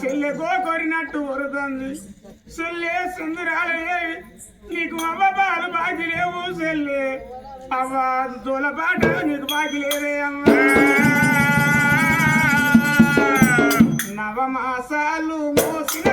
చెల్లెకో కొరినట్టు వరుతుంది చెల్లె సుందరాలే నీకు అవ్వ బాలు బాకి లేవు చెల్లె అవ్వ తోలపాట నీకు బాకి లేదే అమ్మా నవమాసాలు మోసిన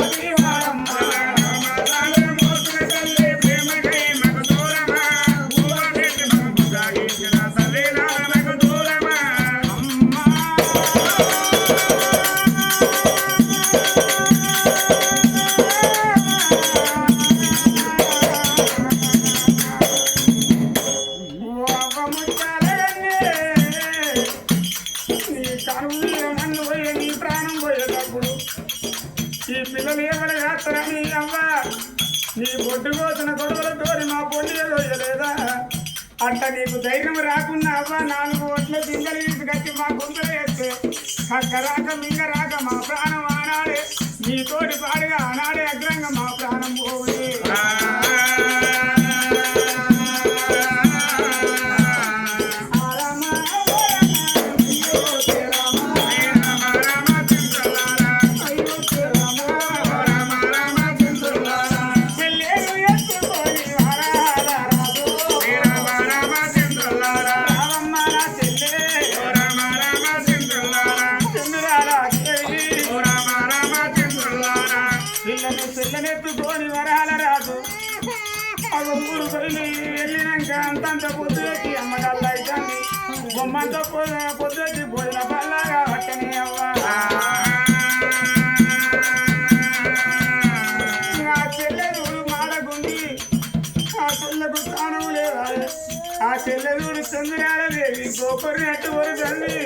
నీ పిల్లలు ఏమైనా చేస్తారని అవ్వ నీ బొడ్డు కోసిన కొడుకులతో మా పొండి లేదా అంట నీకు ధైర్యం రాకుండా అవ్వ నాలుగు ఒట్ల గింజలు తీసుకొచ్చి మా గుంతలు వేస్తే కక్క రాక మింగ రాక మా ప్రాణం ఆనాడే నీతోటి పాడుగా ఆనాడే అగ్రంగా అప్పుడు వెళ్ళినాక అంతంత పొద్దుకి అమ్మడల్లా అయితుంది. బొమ్మంతో పొద్దుకి భోజన పల్లాగా పట్టని అవ్వ. ఆ చెల్లెలు మాడగుండి ఆ చెల్లెకు స్థానం లేదా ఆ చెల్లెలు చంద్రాల గోపరి అట్టు వరుతుంది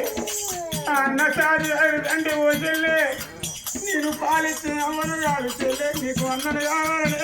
అన్న సారి అంటే ఓ చెల్లె. నేను పాలిస్తే అమ్మను కాదు చెల్లె నీకు అన్నను కావాలి